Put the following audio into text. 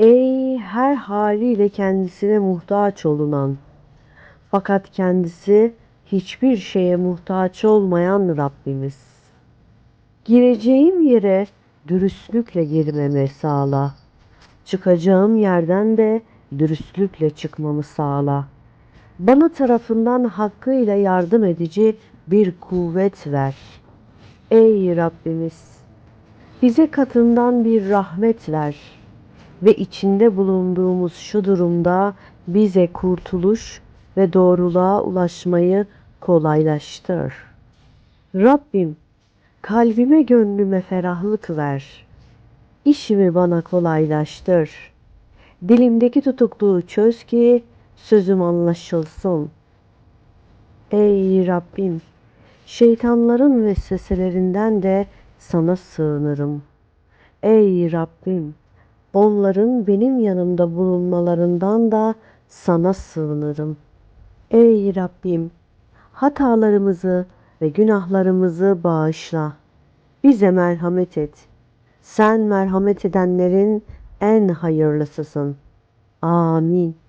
Ey her haliyle kendisine muhtaç olunan fakat kendisi hiçbir şeye muhtaç olmayan Rabbimiz. Gireceğim yere dürüstlükle girmemi sağla. Çıkacağım yerden de dürüstlükle çıkmamı sağla. Bana tarafından hakkıyla yardım edici bir kuvvet ver. Ey Rabbimiz! Bize katından bir rahmet ver ve içinde bulunduğumuz şu durumda bize kurtuluş ve doğruluğa ulaşmayı kolaylaştır. Rabbim, kalbime gönlüme ferahlık ver. İşimi bana kolaylaştır. Dilimdeki tutukluğu çöz ki sözüm anlaşılsın. Ey Rabbim, şeytanların vesveselerinden de sana sığınırım. Ey Rabbim, onların benim yanımda bulunmalarından da sana sığınırım. Ey Rabbim, hatalarımızı ve günahlarımızı bağışla. Bize merhamet et. Sen merhamet edenlerin en hayırlısısın. Amin.